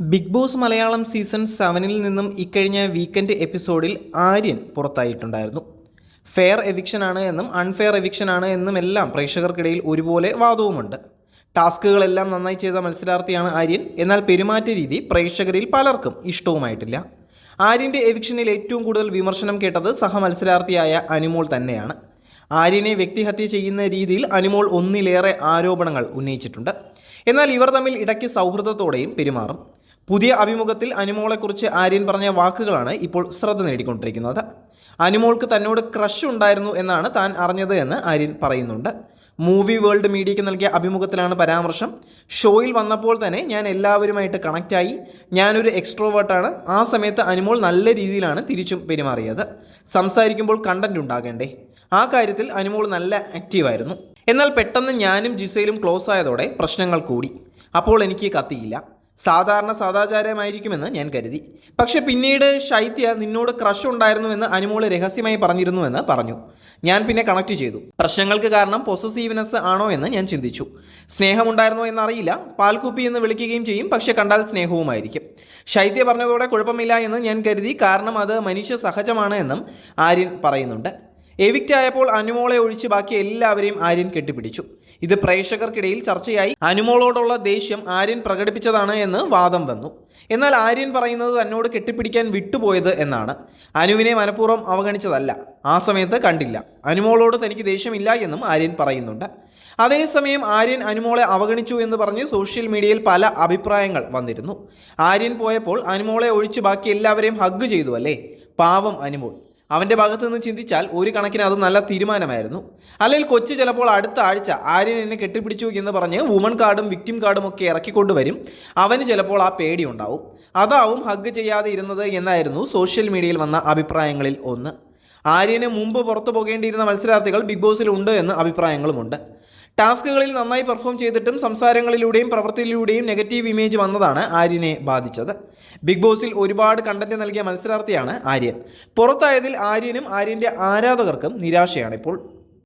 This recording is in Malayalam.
ബിഗ് ബോസ് മലയാളം സീസൺ സെവനിൽ നിന്നും ഇക്കഴിഞ്ഞ വീക്കെൻഡ് എപ്പിസോഡിൽ ആര്യൻ പുറത്തായിട്ടുണ്ടായിരുന്നു. ഫെയർ എവിക്ഷനാണ് എന്നും അൺഫെയർ എവിക്ഷനാണ് എന്നും എല്ലാം പ്രേക്ഷകർക്കിടയിൽ ഒരുപോലെ വാദവുമുണ്ട്. ടാസ്കുകളെല്ലാം നന്നായി ചെയ്ത മത്സരാർത്ഥിയാണ് ആര്യൻ. എന്നാൽ പെരുമാറ്റ രീതി പ്രേക്ഷകരിൽ പലർക്കും ഇഷ്ടവുമായിട്ടില്ല. ആര്യന്റെ എവിക്ഷനിൽ ഏറ്റവും കൂടുതൽ വിമർശനം കേട്ടത് സഹമത്സരാർത്ഥിയായ അനുമോൾ തന്നെയാണ്. ആര്യനെ വ്യക്തിഹത്യ ചെയ്യുന്ന രീതിയിൽ അനുമോൾ ഒന്നിലേറെ ആരോപണങ്ങൾ ഉന്നയിച്ചിട്ടുണ്ട്. എന്നാൽ ഇവർ തമ്മിൽ ഇടയ്ക്ക് സൗഹൃദത്തോടെയും പെരുമാറും. പുതിയ അഭിമുഖത്തിൽ അനുമോളെക്കുറിച്ച് ആര്യൻ പറഞ്ഞ വാക്കുകളാണ് ഇപ്പോൾ ശ്രദ്ധ നേടിക്കൊണ്ടിരിക്കുന്നത്. അനുമോൾക്ക് തന്നോട് ക്രഷ് ഉണ്ടായിരുന്നു എന്നാണ് താൻ അറിഞ്ഞത് എന്ന് ആര്യൻ പറയുന്നുണ്ട്. മൂവി വേൾഡ് മീഡിയയ്ക്ക് നൽകിയ അഭിമുഖത്തിലാണ് പരാമർശം. ഷോയിൽ വന്നപ്പോൾ തന്നെ ഞാൻ എല്ലാവരുമായിട്ട് കണക്റ്റായി ഞാനൊരു എക്സ്ട്രോവേർട്ടാണ് ആ സമയത്ത് അനുമോൾ നല്ല രീതിയിലാണ് തിരിച്ചും പെരുമാറിയത്. സംസാരിക്കുമ്പോൾ കണ്ടന്റ് ഉണ്ടാകേണ്ടേ? ആ കാര്യത്തിൽ അനുമോൾ നല്ല ആക്റ്റീവായിരുന്നു എന്നാൽ പെട്ടെന്ന് ഞാനും ജിസയിലും ക്ലോസ് ആയതോടെ പ്രശ്നങ്ങൾ കൂടി. അപ്പോൾ എനിക്ക് കത്തിയില്ല. സാധാരണ സദാചാരമായിരിക്കുമെന്ന് ഞാൻ കരുതി. പക്ഷെ പിന്നീട് ശൈത്യ നിന്നോട് ക്രഷ് ഉണ്ടായിരുന്നു എന്ന് അനുമോൾ രഹസ്യമായി പറഞ്ഞിരുന്നു എന്ന് പറഞ്ഞു. ഞാൻ പിന്നെ കണക്ട് ചെയ്തു. പ്രശ്നങ്ങൾക്ക് കാരണം പൊസസീവ്നെസ് ആണോ എന്ന് ഞാൻ ചിന്തിച്ചു. സ്നേഹമുണ്ടായിരുന്നോ എന്നറിയില്ല. പാൽക്കുപ്പി എന്ന് വിളിക്കുകയും ചെയ്യും. പക്ഷെ കണ്ടാൽ സ്നേഹവുമായിരിക്കും. ശൈത്യ പറഞ്ഞതോടെ കുഴപ്പമില്ല എന്ന് ഞാൻ കരുതി. കാരണം അത് മനുഷ്യ സഹജമാണ് എന്നും ആര്യൻ പറയുന്നുണ്ട്. എവിക്റ്റ് ആയപ്പോൾ അനുമോളെ ഒഴിച്ച് ബാക്കി എല്ലാവരെയും ആര്യൻ കെട്ടിപ്പിടിച്ചു. ഇത് പ്രേക്ഷകർക്കിടയിൽ ചർച്ചയായി അനുമോളോടുള്ള ദേഷ്യം ആര്യൻ പ്രകടിപ്പിച്ചതാണ് എന്ന് വാദം വന്നു. എന്നാൽ ആര്യൻ പറയുന്നത് തന്നോട് കെട്ടിപ്പിടിക്കാൻ വിട്ടുപോയത് എന്നാണ്. അനുവിനെ മനഃപൂർവം അവഗണിച്ചതല്ല. ആ സമയത്ത് കണ്ടില്ല. അനുമോളോട് തനിക്ക് ദേഷ്യമില്ല എന്നും ആര്യൻ പറയുന്നുണ്ട്. അതേസമയം ആര്യൻ അനുമോളെ അവഗണിച്ചു എന്ന് പറഞ്ഞ് സോഷ്യൽ മീഡിയയിൽ പല അഭിപ്രായങ്ങൾ വന്നിരുന്നു. ആര്യൻ പോയപ്പോൾ അനുമോളെ ഒഴിച്ച് ബാക്കി എല്ലാവരെയും ഹഗ് ചെയ്തു അല്ലേ? പാവം അനുമോൾ. അവന്റെ ഭാഗത്ത് നിന്ന് ചിന്തിച്ചാൽ ഒരു കണക്കിന് അത് നല്ല തീരുമാനമായിരുന്നു. അല്ലെങ്കിൽ കൊച്ചു ചിലപ്പോൾ അടുത്ത ആഴ്ച ആര്യൻ എന്നെ കെട്ടിപ്പിടിച്ചു എന്ന് പറഞ്ഞ് വുമൺ കാർഡും വിക്ടിം കാർഡും ഒക്കെ ഇറക്കിക്കൊണ്ടുവരും. അവന് ചിലപ്പോൾ ആ പേടി ഉണ്ടാവും. അതാവും ഹഗ് ചെയ്യാതെ ഇരുന്നത് എന്നായിരുന്നു സോഷ്യൽ മീഡിയയിൽ വന്ന അഭിപ്രായങ്ങളിൽ ഒന്ന്. ആര്യന് മുമ്പ് പുറത്തു പോകേണ്ടിയിരുന്ന മത്സരാർത്ഥികൾ ബിഗ് ബോസിൽ ഉണ്ട് എന്ന് അഭിപ്രായങ്ങളുമുണ്ട്. ടാസ്കുകളിൽ നന്നായി പെർഫോം ചെയ്തിട്ടും സംസാരങ്ങളിലൂടെയും പ്രവൃത്തിയിലൂടെയും നെഗറ്റീവ് ഇമേജ് വന്നതാണ് ആര്യനെ ബാധിച്ചത്. ബിഗ് ബോസിൽ ഒരുപാട് കണ്ടന്റ് നൽകിയ മത്സരാർത്ഥിയാണ് ആര്യൻ. പുറത്തായതിൽ ആര്യനും ആര്യന്റെ ആരാധകർക്കും നിരാശയാണിപ്പോൾ